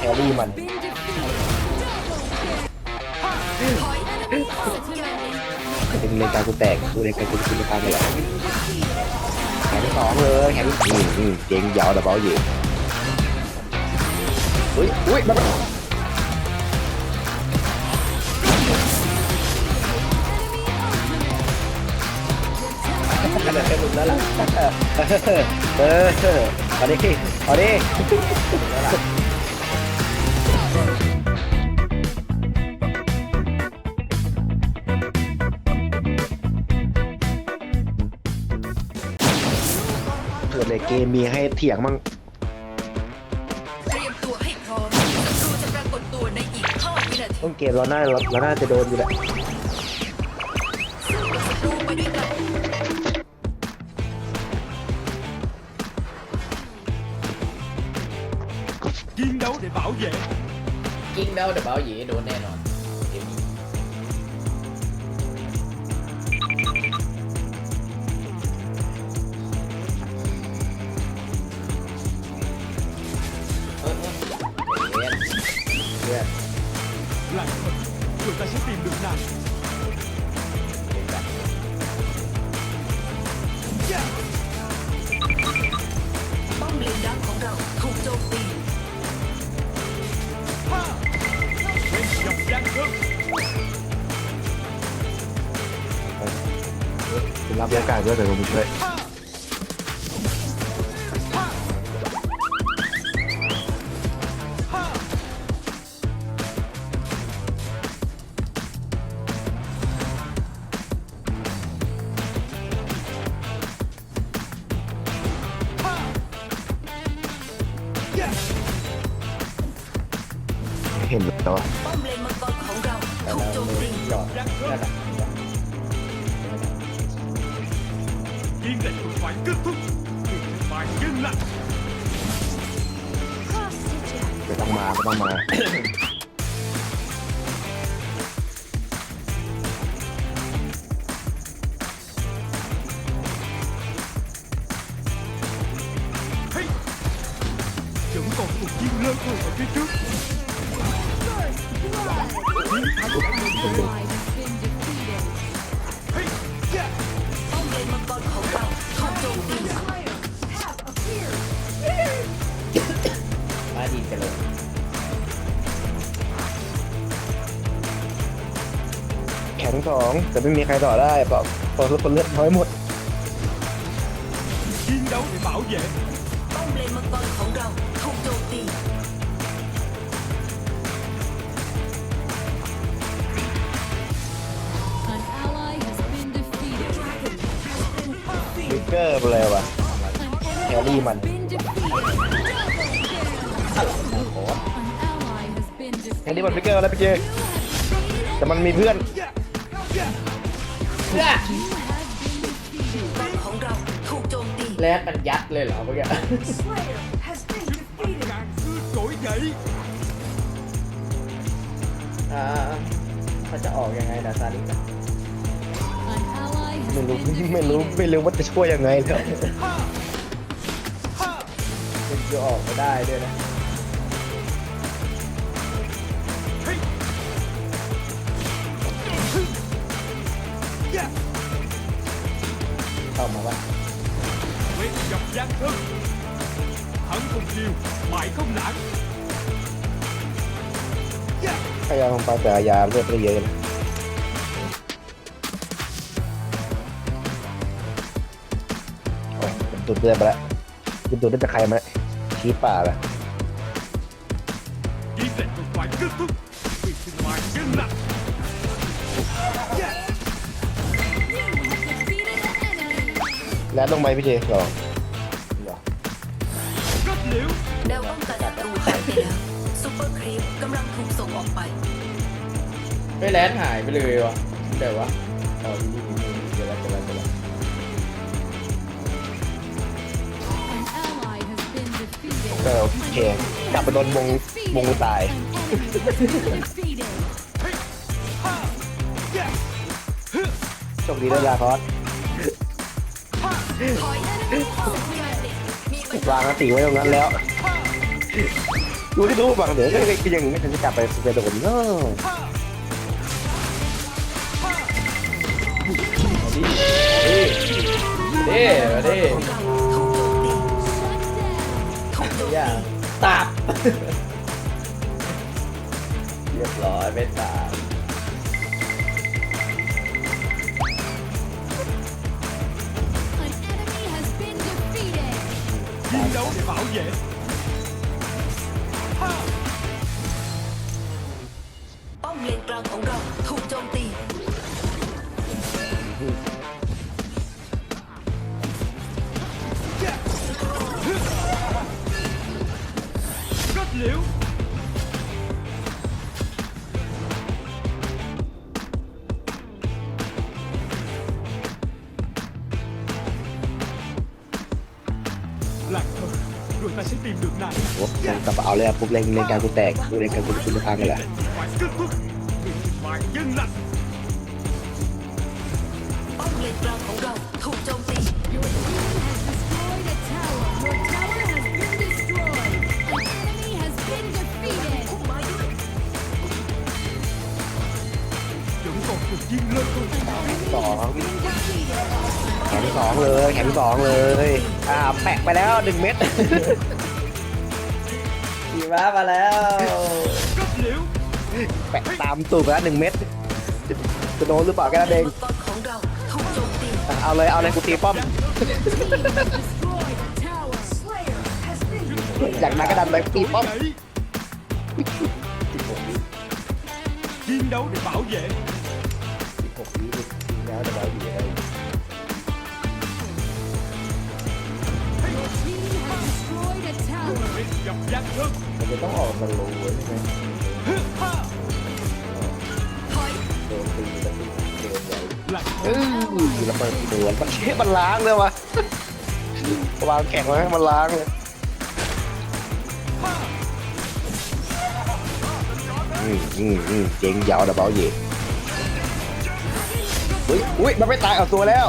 แครี่มันเป็นเลนการกูแตกกูเลนการกูคุณภาพเลยแขนที่สองเลยแขนที่อืมอืมเก่งยาวแต่เบาอยู่อุ้ยอุ้ยมันขนาดแค่หลุดแล้วล่ะเออเอาดิเอาดิ เกิดเลยเกมมีให้เถียงมั่งเตรียมตัวให้พร้อมศัตรูจะปรากฏตัวในอีก5วินาทีต้นเกมเราน่าเราเราน่าจะโดนอยู่แหละศัตรูไปด้วยกัน chiến đấu để bảo vệ กิ้งแล้วเดอะเบาหยีโดนแน่นอนเกมนี้เออเออเรียนเพื่อน lại thật người ta sẽ tìm được nàng เป็น รับยาก lại Cross to Jack. ไม่ต้องมาไม่ต้องมา แต่ไม่มีใครต่อได้เปล่าตอนทุกคนเลือดน้อยหมด chiến đấu để bảo vệ ป้อมเลนมังกรของเราถูกโจมตี An ally has been defeated. วิกเกอร์ไปเลยวะ An Ellie enemy man. has been defeated. Double kill. An ally has been แค่นี้ defeated. มันวิกเกอร์แล้วพี่เจแต่มันมีเพื่อน You แลดมันยัดเลยเหรอเมื่อกี้ càng cứ trỗi dậy อ่าเขาจะออกยังไงดาซาลิกอะ An ally ไม่ has รู้ been ไม่รู้ defeated. ไม่รู้ว่าจะช่วยยังไงแล้วคุณจะออกก็ได้ด้วยนะ เข้ามาว่า Nguyện gặp gian thương Thắng không chiêu Bại không nản Yeah! พยายามไปแต่ยาเลือดไม่เยอะนะโอ้ยผมตุดเลือดไปแล้วคุณตุดได้จากใครมาชี้ป่าละ Chiến lệnh không phải kết thúc Việc sinh mạng dừng lại แล้วลงไปพี่เจลอง Kết liễu แนวป้องกันศัตรูหายไปแล้วซูเปอร์ครีปกำลังถูกส่งออกไป ไม่แลดหายไปเลยวะเดี๋ยววะอ๋อนี่นี่นี่เดี๋ยวละเดี๋ยวละเดี๋ยวละ An ally has been defeated. ก็โอเคกลับไปโดนวงวงกูตาย An enemy has been defeated. Ha! Yeah! โชคดีด้วยลาคอสถอยมีมัน วางสติไว้ตรงนั้นแล้วดูที่ดูบังเดี๋ยวก็ยังไม่ทันจะจับไปไปโดนเนาะเด้เด้ถูกโจมตีถูกโจมอย่าตับ เรียบร้อยไม่ตาย chiến đấu để bảo vệ bom lên trăng ống đồng thủ trong tì kết liễu rồi ta sẽ tìm được nàng โอ้กลับมาเอาเลยอะปุ๊บเล่นเล่นการกูแตกกูเล่นการกูคุณพังเลยอะ phải kết thúc phải dân lành ป้อมเลนกลางของเราถูกโจมตี Your team has destroyed a tower. Your tower has been destroyed. An enemy has been defeated. พุ่มไม้ด้วย vẫn còn cuộc chiến lớn hơn สอง Been defeated. สองเลยแขนที่สองเลยอ่าแปะไปแล้วหนึ่งเม็ดขี่ม้ามาแล้วแปะตามตูดไปแล้วหนึ่งเม็ดจะโดนหรือเปล่าแค่นั้นเองมังเอาเลยเอาเลยกูตีป้อม อยากมาก็ดันไปตีป้อม Nhảy. chiến đấu để bảo vệ team has destroyed a tower. biết gặp gian thân มันจะต้องออกมาโลใช่ไหมถอยโดนตีกระตุกเดินใหญ่ lạc เออระเบิดเหมือนมันเชฟมันล้างเลยวะวางแข่งไว้ให้มันล้างเลยอืมอืมอืมเจ๋งยาวดับเบิลเย่อุ้ยอุ้ยมันไม่ตายเอาตัวแล้ว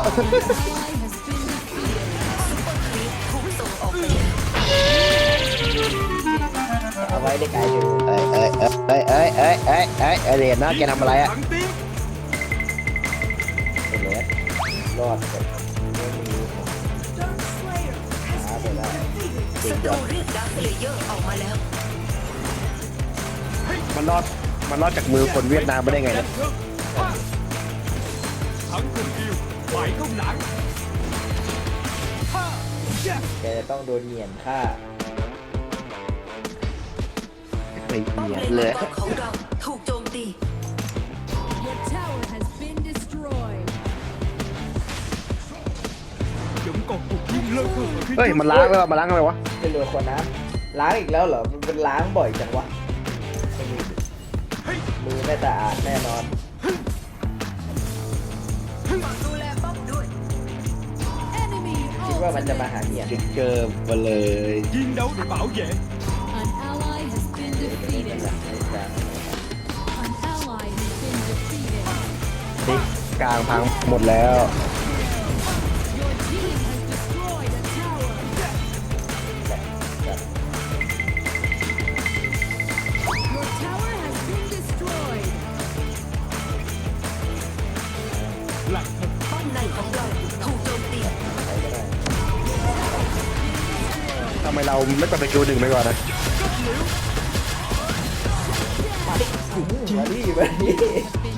ไว้ได้ไกลอยู่เอ้ยเอ้ยเอ้ยเอ้ยเอ้ยเอ้ยเอ้ยเอ้ยเรียนนะแกทำอะไรอะเป็นเลสรอดแบบไม่มีหาไปได้เก่ศัตยรูอดเรียกดาร์คเลเยอร์ออกมาแล้ว มันรอดมันรอดจากมือคนเวียดนามไม่ได้ไงนี่ย thắng không yêu bại không nản แกจะต้องโดนเหยียนฆ่า ไม่ป้อมเนียเลนนเลยมังกรของเราถูกโจมตี Your tower has been destroyed. vẫn còn cuộc chiến lớn hơn ở phía เฮ้ย trước มันล้างแล้วมันล้างอะไรวะไม่รู้คนน้ำล้างอีกแล้วเหรอมันเป็นล้างบ่อยจังวะไม่มีมือไม่สะอาดแน่นอนฝากดูแลป้อมด้วย Enemy คิดว่ามันจะมาหาเหยียนจิ๊กเกอร์มาเลย chiến đấu để bảo vệ An ally กลางพังหมดแล้ว Your tower has been destroyed. ป้อมในของเราถูกโจมตี ทำไมเราไม่ไปไปคิวหนึ่งไปก่อนนะมาดิมาดิ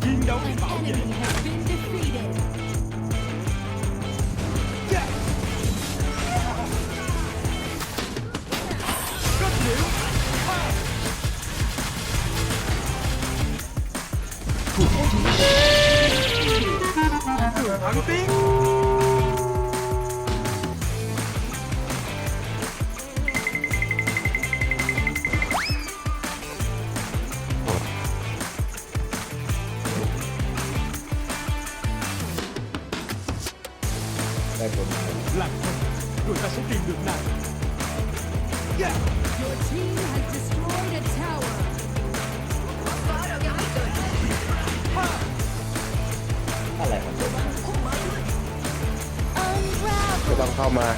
chiến đấu để An bảo vệ 방빙 ต้องเข้ามา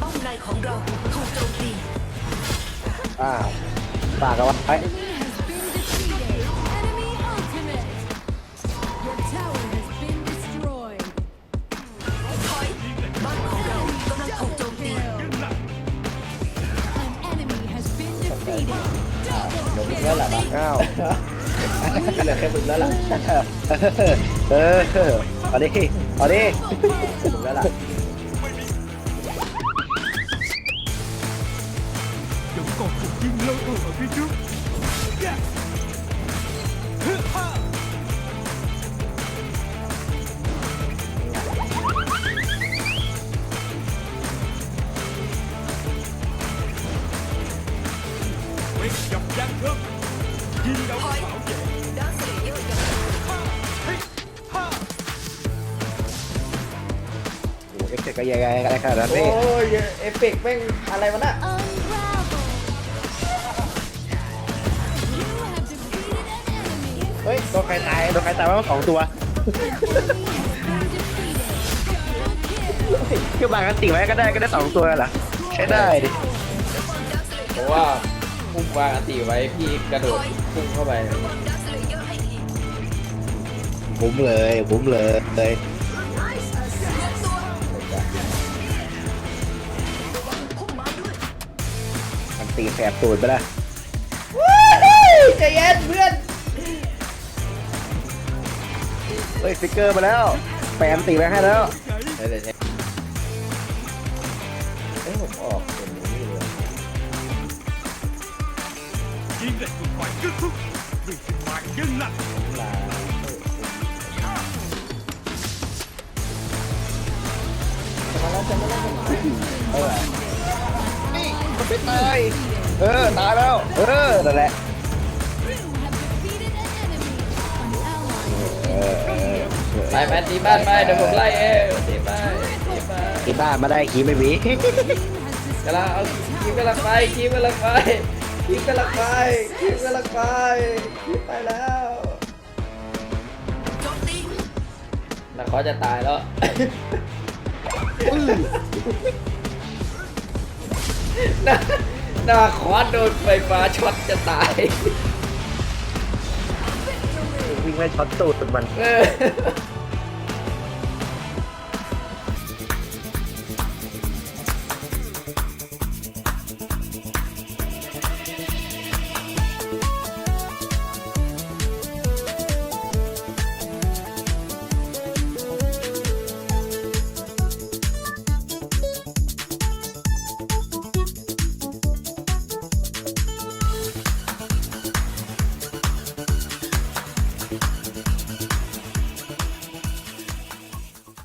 ป้อมในของเราถูกโจมตีอ้าวฝากเอาไว้ แล้วล่ะนะอ้าวเหลือแค่มึงแล้วล่ะเออเอาดิเอาดิมึงแล้วล่ะเดี๋ยวก่อนถูกยิงแล้วเออพี่จุ๊บ ยังไงอะไรขนาดนั้นโอ้นี่ยเอฟเฟกต์แม่งอะไรวะน่ะ Unravel. You have defeated an enemy. เฮ้ยโดนใครตายโดนใครตายมาสองตัว Enemy has been defeated. Double kill. คือบางกันติไว้ก็ได้ก็ได้สองตัวเหรอใช้ได้ดิเพราะว่าพุ่งวางอันติไว้พี่กระโดดพุ่งเข้าไประวังดาร์คเลเยอร์ให้ทีคุ้มเลยคุ้มเลยเลย ตีแสบตูดไปละใจเย็นเพื่อนเฮ้ยสติ๊กเกอร์มาแล้วแปมตีไปให้แล้วเดี๋ยวเดี๋ยวเดี๋ยวเอ้ยผมออกเป็นนี่เลยยิงเด็กถูกไฟยึดทุกวิ่งขึ้นมายิงหนักลาจะมาแล้วจะมาแล้วจะมาแล้วเออไม่ ตายเออตายแล้ว เออนั่นแหละ You have defeated an enemy. An ally has เอ been อเออไปไปตีบ้านไปเดี๋ยวผมไล่เองตีบ้านตีบ้านที่บ้านมาได้คีไม่มี Team has กำลังเอาคีบกำลังไปคีบกำลังไปคีบกำลังไปคีบกำลังไปคีบไปแล้วโจมตีนักเขาจะตายแล้ว หน้าหน้าคอโดนไฟฟ้าช็อตจะตาย วิ่งไล่ช็อตตูดมัน เออ